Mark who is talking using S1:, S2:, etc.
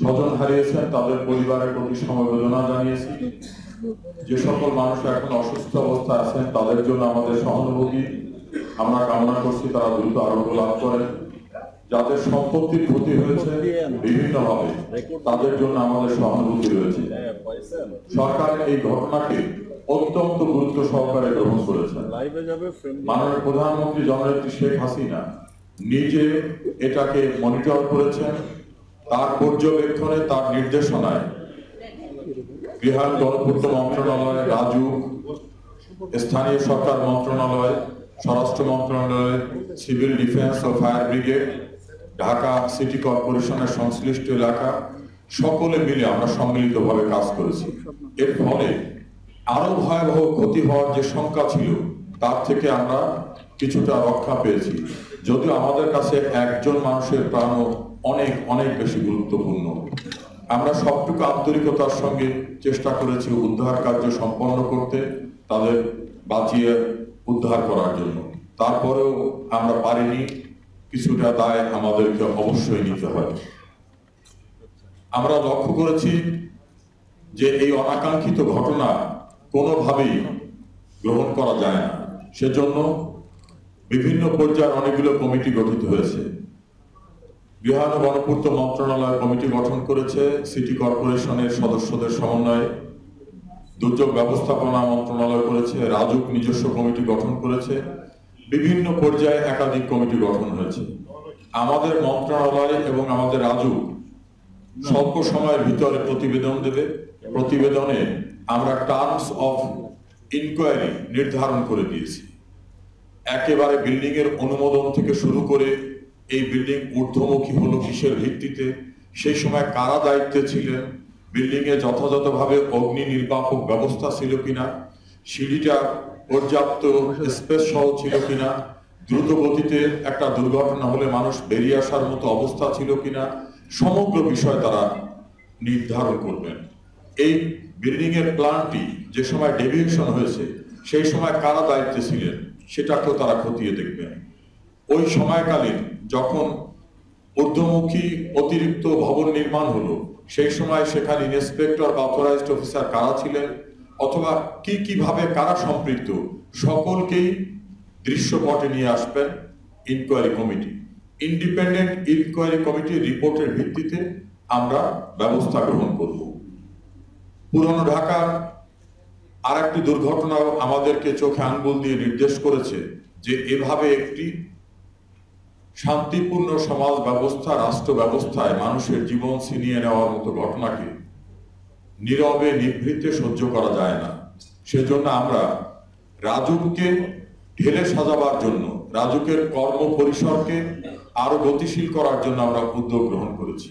S1: স্বজন হারিয়েছেন, তাদের পরিবারের প্রতি সমবেদনা জানিয়েছি। যে সকল মানুষ এখন অসুস্থ অবস্থায় আছেন, তাদের জন্য আমাদের সহানুভূতি, আমরা কামনা করছি তারা দ্রুত আরোগ্য লাভ করেন। যাদের সম্পত্তির ক্ষতি হয়েছে, বিভিন্নভাবে তাদের জন্য আমাদের সহানুভূতি রয়েছে। সরকার এই ঘটনাকে অত্যন্ত গুরুত্ব সহকারে গ্রহণ করেছেন মাননীয় প্রধানমন্ত্রী জননেত্রী শেখ হাসিনা নিজে এটাকে মনিটর করেছেন। তার পর্যবেক্ষণে, তার নির্দেশনায় বিহার গণপূর্ত মন্ত্রণালয়, রাজু, স্থানীয় সরকার মন্ত্রণালয়, স্বরাষ্ট্র মন্ত্রণালয়, সিভিল ডিফেন্স ও ফায়ার ব্রিগেড, ঢাকা সিটি কর্পোরেশনের সংশ্লিষ্ট এলাকা, সকলে মিলে আমরা সম্মিলিতভাবে কাজ করেছি। এর ফলে আরও ভয়াবহ ক্ষতি হওয়ার যে শঙ্কা ছিল, তার থেকে আমরা কিছুটা রক্ষা পেয়েছি। যদিও আমাদের কাছে একজন মানুষের প্রাণও অনেক অনেক বেশি গুরুত্বপূর্ণ। আমরা সবটুকু আন্তরিকতার সঙ্গে চেষ্টা করেছি উদ্ধার কার্য সম্পন্ন করতে, তাদের বাঁচিয়ে উদ্ধার করার জন্য। তারপরেও আমরা পারিনি, কিছুটা দায় আমাদেরকে অবশ্যই নিতে হয় আমরা লক্ষ্য করেছি যে এই অনাকাঙ্ক্ষিত ঘটনা কোনোভাবেই গ্রহণ করা যায় না। সেজন্য বিভিন্ন পর্যায়ে অনেকগুলো কমিটি গঠিত হয়েছে। ও গণপূর্ত মন্ত্রণালয় কমিটি গঠন করেছে সিটি কর্পোরেশনের সদস্যদের সমন্বয়ে। দুর্যোগ ব্যবস্থাপনা মন্ত্রণালয় করেছে, রাজুক নিজস্ব কমিটি গঠন করেছে, বিভিন্ন পর্যায়ে একাধিক কমিটি গঠন হয়েছে। আমাদের মন্ত্রণালয় এবং আমাদের রাজুক স্বল্প সময়ের ভিতরে প্রতিবেদন দেবে। প্রতিবেদনে আমরা টার্মস অফ ইনকোয়ারি নির্ধারণ করে দিয়েছি। একেবারে বিল্ডিং এর অনুমোদন থেকে শুরু করে এই বিল্ডিং ঊর্ধ্বমুখী হলো কিসের ভিত্তিতে? সেই সময় কারা দায়িত্বে ছিলেন? বিল্ডিং এ যথাযথভাবে অগ্নি নির্বাপক ব্যবস্থা ছিল কিনা? সিঁড়িটা পর্যাপ্ত স্পেস সহ ছিল কিনা? দ্রুত গতিতে একটা দুর্ঘটনা হলে মানুষ বেরিয়ে আসার মতো অবস্থা ছিল কিনা? সমগ্র বিষয় তারা নির্ধারণ করবেন। এই বিল্ডিং এর প্ল্যানটি যে সময় ডেভিয়েশন হয়েছে, সেই সময় কারা দায়িত্বে ছিলেন, সেটাকেও তারা খতিয়ে দেখবেন। ওই সময়কালীন যখন ঊর্ধ্বমুখী অতিরিক্ত ভবন নির্মাণ হলো, সেই সময় সেখানে ইন্সপেক্টর বা অথরাইজড অফিসার কারা ছিলেন? অথবা কি কীভাবে কারা সম্পৃক্ত? সকলকেই দৃশ্যপটে নিয়ে আসবেন ইনকোয়ারি কমিটি ইন্ডিপেন্ডেন্ট ইনকোয়ারি কমিটির রিপোর্টের ভিত্তিতে আমরা ব্যবস্থা গ্রহণ করব। পুরনো ঢাকার আর একটি দুর্ঘটনাও আমাদেরকে চোখে আঙ্গুল দিয়ে নির্দেশ করেছে যে এভাবে একটি শান্তিপূর্ণ সমাজ ব্যবস্থা রাষ্ট্র ব্যবস্থায় মানুষের জীবন ছিনিয়ে নেওয়ার মতো ঘটনাকে নীরবে, নিভৃতে সহ্য করা যায় না। সেজন্য আমরা রাজুককে ঢেলে সাজাবার জন্য, রাজুকের কর্ম পরিসরকে আরও গতিশীল করার জন্য আমরা উদ্যোগ গ্রহণ করেছি।